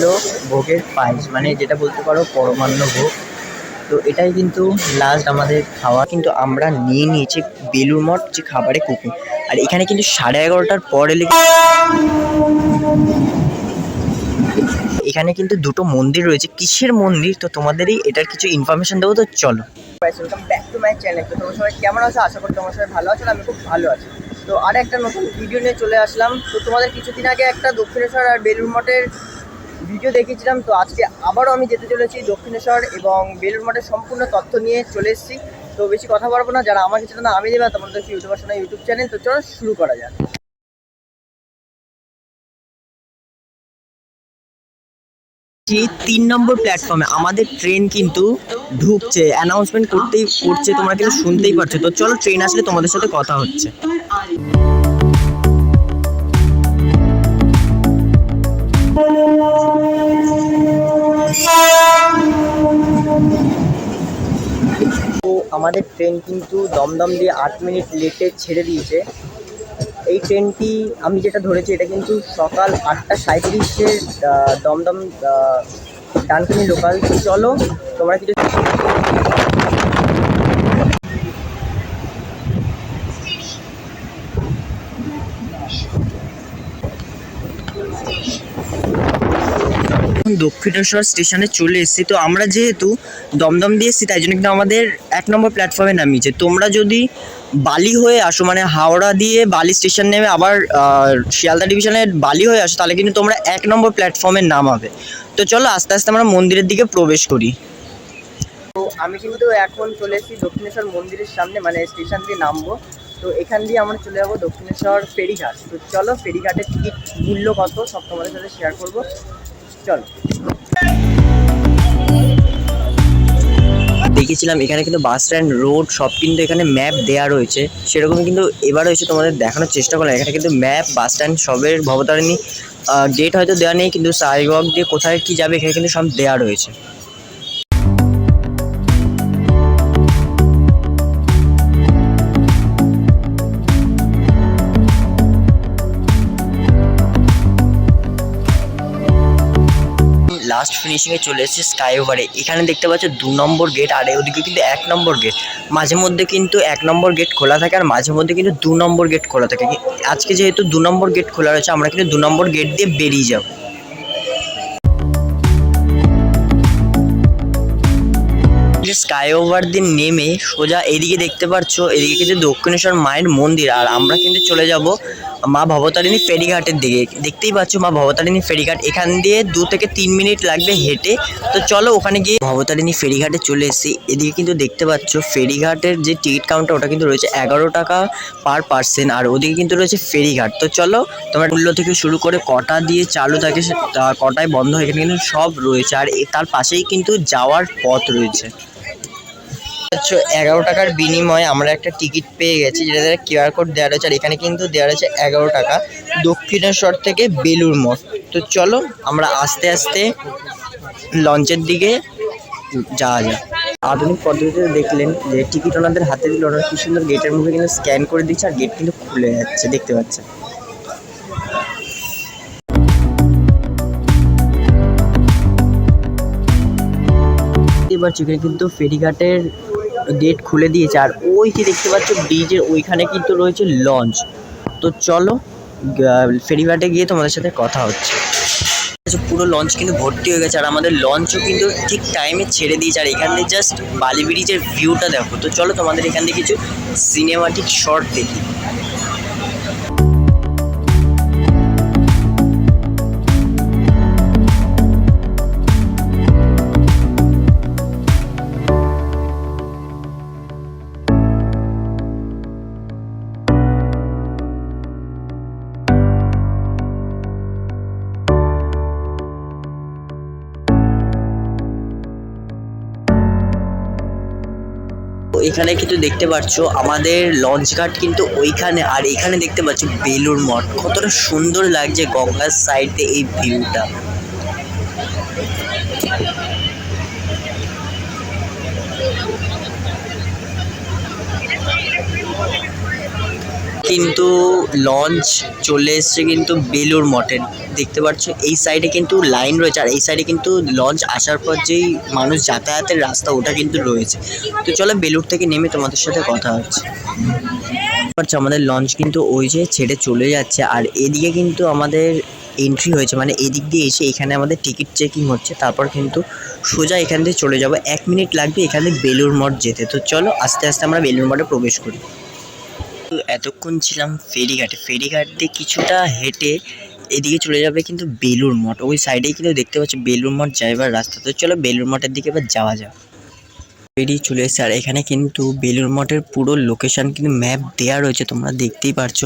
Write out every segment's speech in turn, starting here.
ছিল ভোগের পায়েস মানে যেটা বলতে পারো পরমান্ন ভোগ। তো এটাই কিন্তু লাস্ট আমাদের খাওয়া। কিন্তু আমরা নিয়ে নিয়েছি বেলুর মঠ, যে খাবারে কুকিং। আর এখানে কিন্তু সাড়ে এগারোটার পর এলে এখানে কিন্তু দুটো মন্দির রয়েছে। কিসের মন্দির? তো তোমাদেরই এটার কিছু ইনফরমেশন দেবো, তো চলো। Welcome back to my channel তো তোমার সবাই কেমন আছো? আশা করি তোমার সবাই ভালো আছো আমি খুব ভালো আছি। তো আর একটা নতুন ভিডিও নিয়ে চলে আসলাম। তো তোমাদের কিছুদিন আগে একটা দক্ষিণেশ্বর আর বেলুর মঠের ভিডিও দেখিয়েছিলাম, তো আজকে আবারও আমি যেতে চলেছি দক্ষিণেশ্বর এবং বেলুর মঠের সম্পূর্ণ তথ্য নিয়ে চলে এসেছি। তো বেশি কথা বলব না, যারা আমাকে চেনে না, আমি দেবে, তোমাদের ইউটিউবার শোনা ইউটিউব চ্যানেল। তো চলো শুরু করা যাক। তিন নম্বর প্ল্যাটফর্মে আমাদের ট্রেন কিন্তু ঢুকছে। অ্যানাউন্সমেন্ট করতেই করছে, তোমরা কিন্তু শুনতেই পাচ্ছ তো চলো ট্রেন আসলে তোমাদের সাথে কথা হচ্ছে। তো আমাদের ট্রেন কিন্তু দমদম দিয়ে আট মিনিট লেটে ছেড়ে দিয়েছে। এই ট্রেনটি আমি যেটা ধরেছি, এটা কিন্তু সকাল আটটা সাঁত্রিশের দমদম ডানকুনি লোকাল চলো, তোমরা কিছু এখন দক্ষিণেশ্বর স্টেশনে চলে এসেছি। তো আমরা যেহেতু দমদম দিয়ে এসেছি, তাই জন্য কিন্তু আমাদের এক নম্বর প্ল্যাটফর্মে নামিয়েছে। তোমরা যদি বালি হয়ে আসো মানে হাওড়া দিয়ে বালি স্টেশন নেমে আবার শিয়ালদা ডিভিশনের বালি হয়ে আসো, তাহলে কিন্তু তোমরা এক নম্বর প্ল্যাটফর্মে নামাবে। তো চলো আস্তে আস্তে আমরা মন্দিরের দিকে প্রবেশ করি। তো আমি কিন্তু এখন চলে এসেছি দক্ষিণেশ্বর মন্দিরের সামনে মানে স্টেশন দিয়ে নামবো। তো এখান দিয়ে আমরা চলে যাব দক্ষিণেশ্বর ফেরিঘাট। তো চলো ফেরিঘাটের টিকিট মূল্য কত, সব তোমাদের সাথে শেয়ার করব। চলো। দেখেছিলাম এখানে কিন্তু বাস স্ট্যান্ড রোড সব কিন্তু এখানে ম্যাপ দেওয়া রয়েছে। সেরকম কিন্তু এবারও এসে তোমাদের দেখানোর চেষ্টা করলাম। এখানে কিন্তু ম্যাপ বাস স্ট্যান্ড সবের ভবতারিণী ডেট হয়তো দেওয়া নেই, কিন্তু সাইওয়াক দিয়ে কোথায় কি যাবে, এখানে কিন্তু সব দেওয়া রয়েছে। লাস্ট ফিনিশিংয়ে চলে এসেছে স্কাই ওভারে এখানে দেখতে পাচ্ছ দু নম্বর গেট আর ওদিকে কিন্তু এক নম্বর গেট মাঝে মধ্যে কিন্তু এক নম্বর গেট খোলা থাকে, আর মাঝে মধ্যে কিন্তু দু নম্বর গেট খোলা থাকে। আজকে যেহেতু দু নম্বর গেট খোলা রয়েছে, আমরা কিন্তু দু নম্বর গেট দিয়ে বেরিয়ে যাব। যে স্কাই ওভার দিয়ে নেমে সোজা এদিকে দেখতে পাচ্ছ, এদিকে কিন্তু দক্ষিণেশ্বর মায়ের মন্দির, আর আমরা কিন্তু চলে যাব মা ভবতারিণী ফেরিঘাটের দিকে। দেখতেই পাচ্ছ মা ভবতারিণী ফেরিঘাট। এখান দিয়ে দু থেকে তিন মিনিট লাগবে হেঁটে। তো চলো ওখানে গিয়ে ভবতারিণী ফেরিঘাটে চলে এসেছি। এদিকে কিন্তু দেখতে পাচ্ছ ফেরিঘাটের যে টিকিট কাউন্টার, ওটা কিন্তু রয়েছে এগারো টাকা পার পার্সেন। আর ওদিকে কিন্তু রয়েছে ফেরিঘাট। তো চলো, তোমার মূল্য থেকে শুরু করে কটা দিয়ে চালু থাকে কটায় বন্ধ হয়, এখানে কিন্তু সব রয়েছে। আর তার পাশেই কিন্তু যাওয়ার পথ রয়েছে। হচ্ছে এগারো টাকার বিনিময়ে আমরা একটা টিকিট পেয়ে গেছি যেটা কিউআর কোড দেওয়া রয়েছে, আর এখানে কিন্তু দেওয়া রয়েছে এগারো টাকা দক্ষিণেশ্বর থেকে বেলুর মঠ তো চলো, আমরা আস্তে আস্তে লঞ্চের দিকে যাওয়া যায় আধুনিক পদ্ধতিতে দেখলেন যে টিকিট ওনাদের হাতে দিল ওনারা কি সুন্দর গেটের মুখে কিন্তু স্ক্যান করে দিচ্ছে, আর গেট কিন্তু খুলে যাচ্ছে, দেখতে পাচ্ছেন। এবার এখানে কিন্তু ফেরিঘাটের গেট খুলে দিয়েছে। আর ওই যে দেখতে পাচ্ছ ব্রিজের ওইখানে কিন্তু রয়েছে লঞ্চ তো চলো ফেরিঘাটে গিয়ে তোমাদের সাথে কথা হচ্ছে। আচ্ছা, পুরো লঞ্চ কিন্তু ভর্তি হয়ে গেছে। আর আমাদের লঞ্চও কিন্তু ঠিক টাইমে ছেড়ে দিয়েছে। আর এখান থেকে জাস্ট বালি ব্রিজের ভিউটা দেখো। তো চলো তোমাদের এখান থেকে কিছু সিনেমাটিক শর্ট দেখি। এখানে কিন্তু দেখতে পাচ্ছ আমাদের লঞ্চ ঘাট কিন্তু ওইখানে, আর এখানে দেখতে পাচ্ছ বেলুর মঠ। কতটা সুন্দর লাগছে গঙ্গার সাইডে এই ভিউটা কিন্তু লঞ্চ চলে এসছে কিন্তু বেলুর মঠের। দেখতে পাচ্ছ, এই সাইডে কিন্তু লাইন রয়েছে আর এই সাইডে কিন্তু লঞ্চ আসার পর যেই মানুষ যাতায়াতের রাস্তা, ওটা কিন্তু রয়েছে। তো চলো বেলুর থেকে নেমে তোমাদের সাথে কথা হচ্ছে। আমাদের লঞ্চ কিন্তু ওই যে ছেড়ে চলে যাচ্ছে আর এদিকে কিন্তু আমাদের এন্ট্রি হয়েছে। মানে এদিক দিয়ে এসে এখানে আমাদের টিকিট চেকিং হচ্ছে, তারপর কিন্তু সোজা এখান থেকে চলে যাব। এক মিনিট লাগবে এখানে বেলুর মঠ যেতে। তো চলো আস্তে আস্তে আমরা বেলুর মঠে প্রবেশ করি। এতক্ষণ ছিলাম ফেরিঘাটে। ফেরিঘাট দিয়ে কিছুটা হেঁটে এদিকে চলে যাবে কিন্তু বেলুর মঠ। ওই সাইডেই কিন্তু দেখতে পাচ্ছি বেলুর মঠ যাইবার রাস্তা তো চলো বেলুর মঠের দিকে এবার যাওয়া যাক। বেরিয়ে চলে এসেছে, আর এখানে কিন্তু বেলুর মঠের পুরো লোকেশন কিন্তু ম্যাপ দেওয়া রয়েছে, তোমরা দেখতেই পারছ।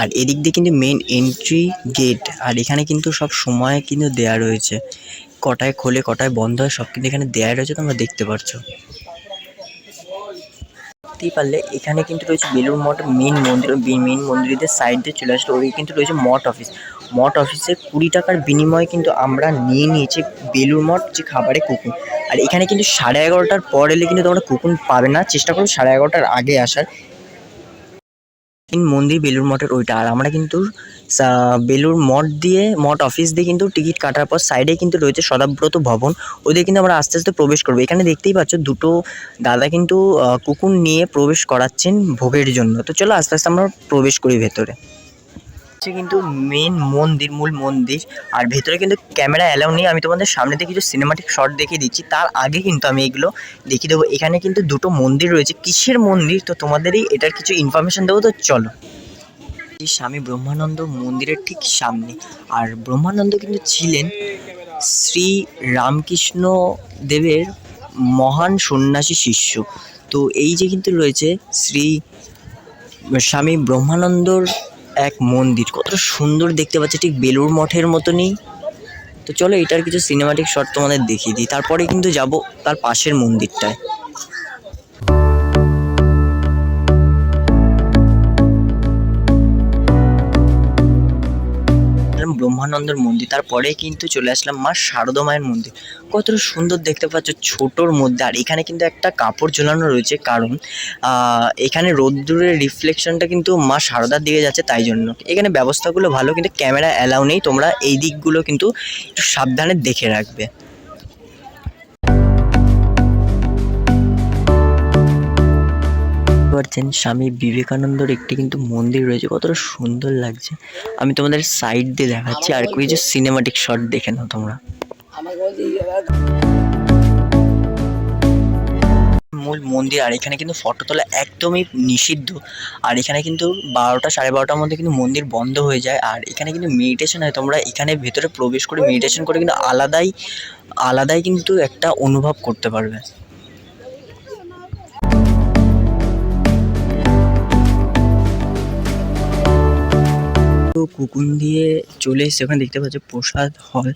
আর এদিক দিয়ে কিন্তু মেন এন্ট্রি গেট আর এখানে কিন্তু সব সময় কিন্তু দেওয়া রয়েছে। কটায় খোলে, কটায় বন্ধ হয় সব কিন্তু এখানে দেওয়া রয়েছে, তোমরা দেখতে পারছ। দেখতেই পারলে এখানে কিন্তু রয়েছে বেলুর মঠ, মেন মন্দির মেন মন্দিরের সাইড দিয়ে চলে আসলো। ওই কিন্তু রয়েছে মঠ অফিস মঠ অফিসে কুড়ি টাকার বিনিময়ে কিন্তু আমরা নিয়ে নিয়েছি বেলুর মঠ, যে খাবারে কুকুন আর এখানে কিন্তু সাড়ে এগারোটার পর এলে কিন্তু তোমরা কুকুন পাবে না। চেষ্টা করো সাড়ে এগারোটার আগে আসার। মন্দির বেলুর মঠের ওইটা। আর আমরা কিন্তু বেলুর মঠ দিয়ে, মঠ অফিস দিয়ে কিন্তু টিকিট কাটার পর সাইডে কিন্তু রয়েছে সদাব্রত ভবন। ওদের কিন্তু আমরা আস্তে আস্তে প্রবেশ করব। এখানে দেখতেই পাচ্ছ দুটো দাদা কিন্তু কুকুর নিয়ে প্রবেশ করাচ্ছেন ভোগের জন্য। তো চলো আস্তে আস্তে আমরা প্রবেশ করি ভেতরে। হচ্ছে কিন্তু মেন মন্দির, মূল মন্দির। আর ভেতরে কিন্তু ক্যামেরা অ্যালাউ নেই। আমি তোমাদের সামনে থেকে কিছু সিনেমাটিক শট দেখিয়ে দিচ্ছি। তার আগে কিন্তু আমি এগুলো দেখিয়ে দেবো। এখানে কিন্তু দুটো মন্দির রয়েছে। কিসের মন্দির? তো তোমাদেরই এটার কিছু ইনফরমেশন দেবো। তো চলো। স্বামী ব্রহ্মানন্দ মন্দিরের ঠিক সামনে। আর ব্রহ্মানন্দ কিন্তু ছিলেন শ্রী রামকৃষ্ণ দেবের মহান সন্ন্যাসী শিষ্য। তো এই যে কিন্তু রয়েছে শ্রী স্বামী ব্রহ্মানন্দর এক মন্দির। কত সুন্দর দেখতে পাচ্ছি, ঠিক বেলুর মঠের মতনই। তো চলো, এটার কিছু সিনেমাটিক শট তোমাদের দেখিয়ে দিই। তারপরে কিন্তু যাব তার পাশের মন্দিরটায়। ব্রহ্মানন্দের মন্দির। তারপরে কিন্তু চলে আসলাম মা শারদা মায়ের মন্দির। কতটা সুন্দর দেখতে পাচ্ছ ছোটোর মধ্যে। আর এখানে কিন্তু একটা কাপড় ঝোলানো রয়েছে, কারণ এখানে রোদ্দুরের রিফ্লেকশনটা কিন্তু মা শারদার দিকে যাচ্ছে তাই জন্য। এখানে ব্যবস্থাগুলো ভালো, কিন্তু ক্যামেরা অ্যালাউ নেই। তোমরা এই দিকগুলো কিন্তু একটু সাবধানে দেখে রাখবে। পারছেন। স্বামী বিবেকানন্দর একটি কিন্তু মন্দির রয়েছে। কতটা সুন্দর লাগছে। আমি তোমাদের সাইড দিয়ে দেখাচ্ছি। আর কিছু সিনেমাটিক শট দেখে নাও তোমরা। মূল মন্দির, আর এখানে কিন্তু ফটো তোলা একদমই নিষিদ্ধ। আর এখানে কিন্তু বারোটা সাড়ে বারোটার মধ্যে কিন্তু মন্দির বন্ধ হয়ে যায়। আর এখানে কিন্তু মেডিটেশন হয়। তোমরা এখানে ভেতরে প্রবেশ করে মেডিটেশন করে কিন্তু আলাদাই আলাদাই কিন্তু একটা অনুভব করতে পারবে। কুকুন দিয়ে চলে এসে ওখানে দেখতে পাচ্ছ প্রসাদ হল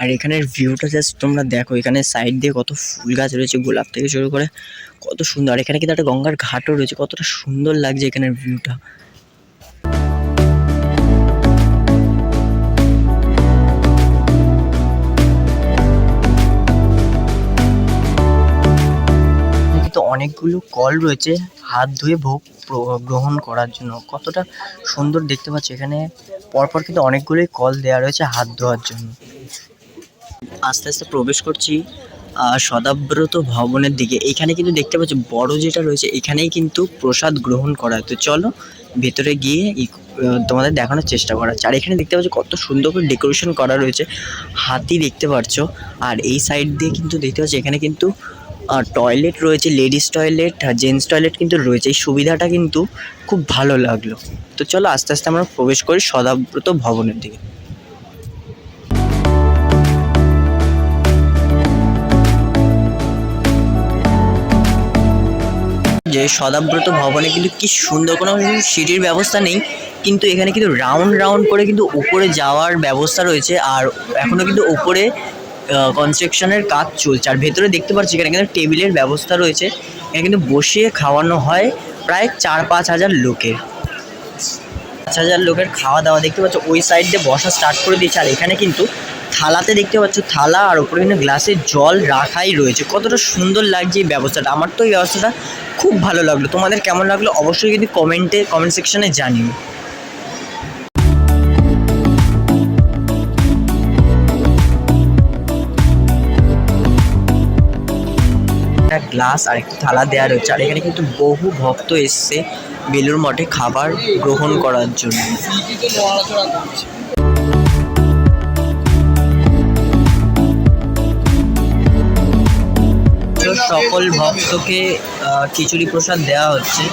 আর এখানের ভিউটা জাস্ট তোমরা দেখো, এখানে সাইড দিয়ে কত ফুল গাছ রয়েছে, গোলাপ থেকে শুরু করে কত সুন্দর। আর এখানে কিন্তু একটা গঙ্গার ঘাটও রয়েছে, কতটা সুন্দর লাগছে এখানের ভিউটা অনেকগুলো কল রয়েছে, হাত ধুয়ে ভোগ গ্রহণ করার জন্য। কতটা সুন্দর দেখতে পাচ্ছ এখানে। পরপর কিন্তু অনেকগুলোই কল দেওয়া রয়েছে হাত ধোয়ার জন্য। আস্তে আস্তে প্রবেশ করছি সদাব্রত ভবনের দিকে। এখানে কিন্তু দেখতে পাচ্ছ, বড় যেটা রয়েছে, এখানেই কিন্তু প্রসাদ গ্রহণ করা তো চলো, ভেতরে গিয়ে তোমাদের দেখানোর চেষ্টা করা হচ্ছে আর এখানে দেখতে পাচ্ছ, কত সুন্দর করে ডেকোরেশন করা রয়েছে। হাতি দেখতে পাচ্ছ আর এই সাইড দিয়ে কিন্তু দেখতে পাচ্ছ, এখানে কিন্তু টয়লেট রয়েছে লেডিস টয়লেট আর জেন্টস টয়লেট কিন্তু রয়েছে। এই সুবিধাটা কিন্তু খুব ভালো লাগল। তো চলো আস্তে আস্তে আমরা প্রবেশ করি সদাব্রত ভবনের দিকে। যে সদাব্রত ভবনে কিন্তু কি সুন্দর কোনো সিঁড়ির ব্যবস্থা নেই, কিন্তু এখানে কিন্তু রাউন্ড রাউন্ড করে কিন্তু উপরে যাওয়ার ব্যবস্থা রয়েছে। আর এখনও কিন্তু উপরে কনস্ট্রাকশনের কাজ চলছে। আর ভেতরে দেখতে পাচ্ছি এখানে কিন্তু টেবিলের ব্যবস্থা রয়েছে। এখানে কিন্তু বসিয়ে খাওয়ানো হয় প্রায় চার পাঁচ হাজার লোকের। পাঁচ হাজার লোকের খাওয়া দাওয়া দেখতে পাচ্ছ, ওই সাইড দিয়ে বসা স্টার্ট করে দিয়েছে। আর এখানে কিন্তু থালাতে দেখতে পাচ্ছ, থালা আর ওপরে কিন্তু গ্লাসে জল রাখাই রয়েছে। কতটা সুন্দর লাগছে এই ব্যবস্থাটা। আমার তো এই ব্যবস্থাটা খুব ভালো লাগল। তোমাদের কেমন লাগল অবশ্যই কিন্তু কমেন্টে কমেন্ট সেকশনে জানিও। গ্লাস আর একটা থালা দেওয়া রয়েছে। আর এখানে কিন্তু বহু ভক্ত এসছে বেলুর মঠে খাবার গ্রহণ করার জন্য। সকল ভক্তকে খিচুড়ি প্রসাদ দেওয়া হচ্ছে।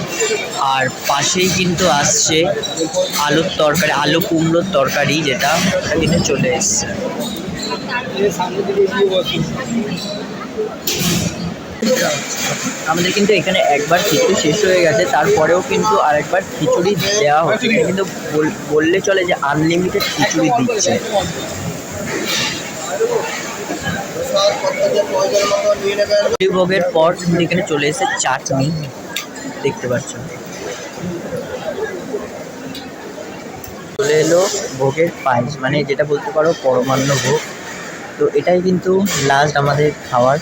আর পাশেই কিন্তু আসছে আলুর তরকারি, আলু কুমড়োর তরকারি যেটা কিন্তু চলে এসছে। আমাদের কিন্তু এখানে একবার খিচুড়ি শেষ হয়ে গেছে, তারপরেও কিন্তু আরেকবার খিচুড়ি দেওয়া হচ্ছে। কিন্তু বল- বললে চলে যে আনলিমিটেড খিচুড়ি দিচ্ছে। ভোগের পর এখানে চলে এসে চাটনি। দেখতে পাচ্ছ। চলে এলো ভোগের পায়েস মানে যেটা বলতে পারো পরমান্ন ভোগ। তো এটাই কিন্তু লাস্ট আমাদের খাওয়ার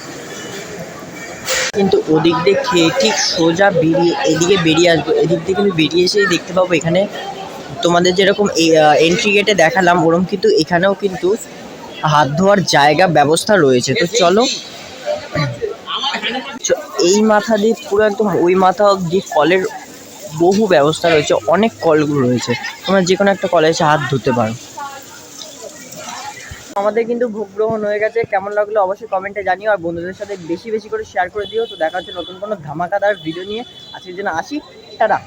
কিন্তু ওদিক দিয়ে খেয়ে ঠিক সোজা বেরিয়ে, এদিকে বেরিয়ে আসব। এদিক দিয়ে কিন্তু বেরিয়ে এসেই দেখতে পাবো এখানে তোমাদের যেরকম এন্ট্রি গেটে দেখালাম, ওরম কিন্তু এখানেও কিন্তু হাত ধোয়ার জায়গা ব্যবস্থা রয়েছে। তো চলো এই মাথা দিয়ে পুরো একদম ওই মাথা অব্দি কলের বহু ব্যবস্থা রয়েছে। অনেক কলগুলো রয়েছে। তোমরা যে কোনো একটা কলে এসে হাত ধুতে পারো। আমাদের কিন্তু ভোগ গ্রহণ হয়ে গেছে। কেমন লাগল অবশ্যই কমেন্টে জানিও। আর বন্ধুদের সাথে বেশি বেশি করে শেয়ার করে দিও। তো দেখা হচ্ছে নতুন কোনো ধামাকাদার ভিডিও নিয়ে। আজকের জন্য আসি। টাটা।